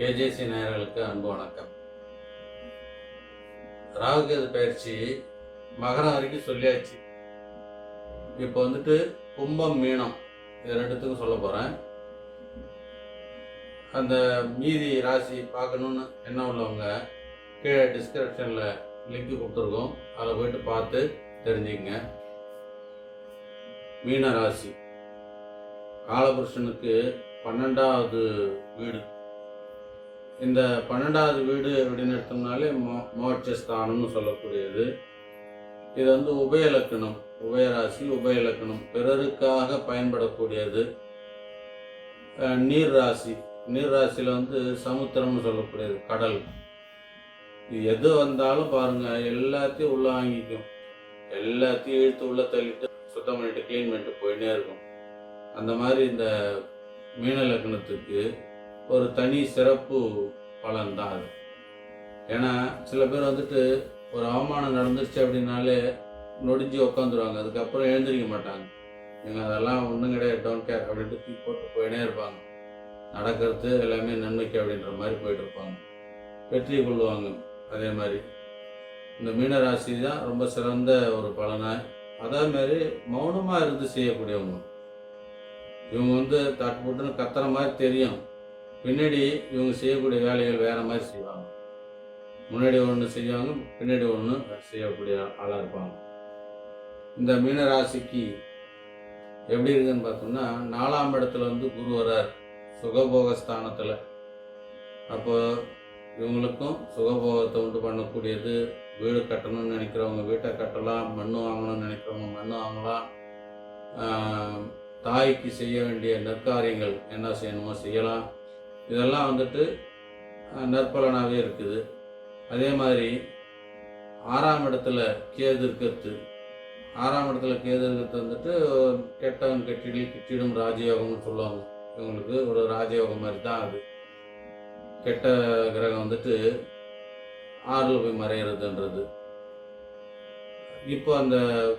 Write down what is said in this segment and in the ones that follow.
KJC நேயர்களுக்கு அன்பு வணக்கம். ராகுகேது பயிற்சி மகரம் வரைக்கும் சொல்லியாச்சு. இப்போ வந்துட்டு கும்பம் மீனம் இது ரெண்டுத்துக்கும் சொல்ல போகிறேன் அந்த மீதி ராசி பார்க்கணுன்னு என்ன உள்ளவங்க கீழே டிஸ்கிரிப்ஷனில் லிங்க் கொடுத்துருக்கோம். அதில் போயிட்டு பார்த்து தெரிஞ்சுக்கங்க. மீன ராசி. காலபுருஷனுக்கு பன்னெண்டாவது வீடு. இந்த பன்னெண்டாவது வீடு அப்படின்னு எடுத்தோம்னாலே மோ மோட்சஸ்தானம்னு சொல்லக்கூடியது. இது வந்து உபயலக்கணம் உபயராசி உபயலக்கணம். பிறருக்காக பயன்படக்கூடியது. நீர் ராசி நீர் ராசியில் வந்து சமுத்திரம்னு சொல்லக்கூடியது கடல். இது எது வந்தாலும் பாருங்கள் எல்லாத்தையும் உள்ள வாங்கிக்கும் எல்லாத்தையும் இழுத்து உள்ள தள்ளிட்டு சுத்தம் பண்ணிட்டு க்ளீன் பண்ணிட்டு போயிட்டே இருக்கும். அந்த மாதிரி இந்த மீன லக்னத்துக்கு ஒரு தனி சிறப்பு பலன் தான் அது. ஏன்னா சில பேர் வந்துட்டு ஒரு அவமானம் நடந்துருச்சு அப்படின்னாலே நொடிஞ்சு உட்காந்துருவாங்க அதுக்கப்புறம் எழுந்திரிக்க மாட்டாங்க. நீங்கள் அதெல்லாம் ஒன்றும் கிடையாது டோன்ட் கேர் அப்படின்ட்டு தூக்கி போட்டு போயினே இருப்பாங்க. நடக்கிறது எல்லாமே நன்மைக்கு அப்படின்ற மாதிரி போயிட்டு இருப்பாங்க. வெற்றி கொள்வாங்க அதே மாதிரி இந்த மீனராசி தான் ரொம்ப சிறந்த ஒரு பலனாக அதே மாதிரி மௌனமாக இருந்து செய்யக்கூடியவங்க. இவங்க வந்து தட்டு போட்டுன்னு கத்துற மாதிரி தெரியும். பின்னாடி இவங்க செய்யக்கூடிய வேலைகள் வேற மாதிரி செய்வாங்க. முன்னாடி ஒன்று செய்வாங்க பின்னாடி ஒன்று செய்யக்கூடிய ஆளாக இருப்பாங்க. இந்த மீனராசிக்கு எப்படி இருக்குன்னு பார்த்தோம்னா நாலாம் இடத்துல வந்து குரு வரார் சுகபோக ஸ்தானத்தில் அப்போ இவங்களுக்கும் சுகபோகத்தை உண்டு பண்ணக்கூடியது. வீடு கட்டணும்னு நினைக்கிறவங்க வீட்டை கட்டலாம். மண் வாங்கணும்னு நினைக்கிறவங்க மண் வாங்கலாம். தாய்க்கு செய்ய வேண்டிய நற்காரியங்கள் என்ன செய்யணுமோ செய்யலாம். இதெல்லாம் வந்துட்டு நற்பலனாகவே இருக்குது. அதே மாதிரி ஆறாம் இடத்துல கேது இருக்கிறது. ஆறாம் இடத்துல கேது இருக்கிறது வந்துட்டு கெட்டவன் கெட்டிடி கிட்டிடும் ராஜயோகம்னு சொல்லுவாங்க. இவங்களுக்கு ஒரு ராஜயோகம் மாதிரி தான் அது. கெட்ட கிரகம் வந்துட்டு ஆறில் போய் மறையிறதுன்றது. இப்போ அந்த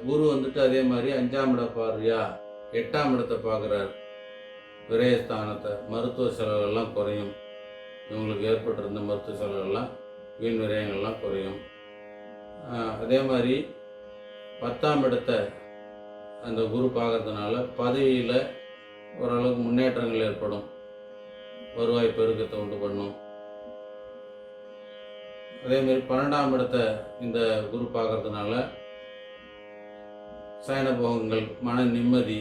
குரு வந்துட்டு அதே மாதிரி அஞ்சாம் இட பார்வையா எட்டாம் இடத்தை பார்க்குறாரு. விரயஸ்தானத்தை மருத்துவ செலவுகள்லாம் குறையும். இவங்களுக்கு ஏற்பட்டிருந்த மருத்துவ செலவுகள்லாம் வீண் விரயங்கள்லாம் குறையும். அதே மாதிரி பத்தாம் இடத்தை அந்த குரு பார்க்கறதுனால பதவியில் ஓரளவுக்கு முன்னேற்றங்கள் ஏற்படும். வருவாய் பெருக்கத்தை உண்டு பண்ணும். அதே மாதிரி பன்னெண்டாம் இடத்தை இந்த குரு பார்க்கறதுனால சயன போகங்கள் மன நிம்மதி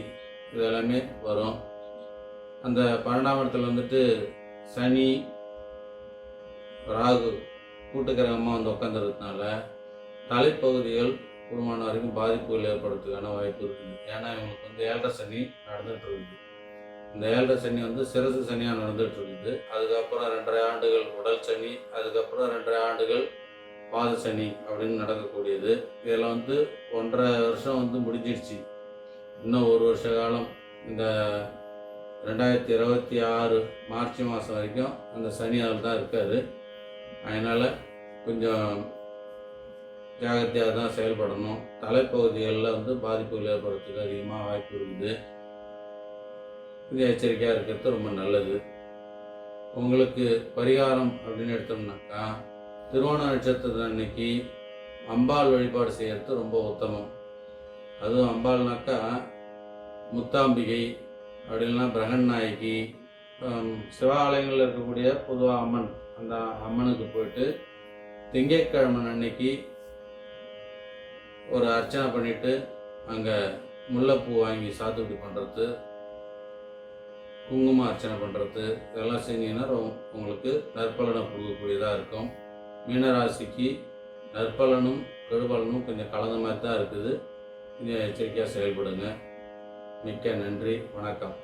இது எல்லாமே வரும். அந்த பன்னெண்டாம் இடத்துல வந்துட்டு சனி ராகு கூட்டுக்கிரகமாக வந்து உட்காந்துறதுனால தலைப்பகுதிகள் குடும்பமான வரைக்கும் பாதிப்புகள் ஏற்படுறதுக்கான வாய்ப்பு இருக்குது. ஏன்னா இவங்களுக்கு வந்து ஏழரை சனி நடந்துகிட்டு இருக்குது இந்த ஏழரை சனி வந்து சிறசு சனியாக நடந்துகிட்டு இருக்குது அதுக்கப்புறம் ரெண்டரை ஆண்டுகள் உடல் சனி அதுக்கப்புறம் ரெண்டரை ஆண்டுகள் பாத சனி அப்படின்னு நடக்கக்கூடியது. இதில் வந்து ஒன்றரை வருஷம் வந்து முடிஞ்சிடுச்சு இன்னும் ஒரு வருஷ காலம் இந்த ரெண்டாயிரத்தி இருபத்தி ஆறு மார்ச் மாதம் வரைக்கும் அந்த சனி அதில் தான் இருக்காது அதனால் கொஞ்சம் ஜாகிரதையாக தான் செயல்படணும். தலைப்பகுதிகளில் வந்து பாதிப்புகள் ஏற்படுறதுக்கு அதிகமாக வாய்ப்பு இருக்குது. இது எச்சரிக்கையாக இருக்கிறது ரொம்ப நல்லது. உங்களுக்கு பரிகாரம் அப்படின்னு எடுத்தோம்னாக்கா திருவோண நட்சத்திர அன்னைக்கு அம்பாள் வழிபாடு செய்கிறது ரொம்ப உத்தமம். அதுவும் அம்பாள்னாக்கா முத்தாம்பிகை அப்படி இல்லைன்னா பிரகன் நாயகி சிவாலயங்களில் இருக்கக்கூடிய பொதுவாக அம்மன் அந்த அம்மனுக்கு போயிட்டு திங்கட்கிழமை அன்னைக்கு ஒரு அர்ச்சனை பண்ணிட்டு அங்கே முல்லைப்பூ வாங்கி சாத்துக்குடி பண்ணுறது குங்கும அர்ச்சனை பண்ணுறது இதெல்லாம் செஞ்சீங்கன்னா உங்களுக்கு நற்பலனை கொடுக்கக்கூடியதாக இருக்கும். மீனராசிக்கு நற்பலனும் கெடுபலனும் கொஞ்சம் கலந்த மாதிரி தான் இருக்குது. கொஞ்சம் எச்சரிக்கையாக செயல்படுங்க. மிக்க நன்றி வணக்கம்.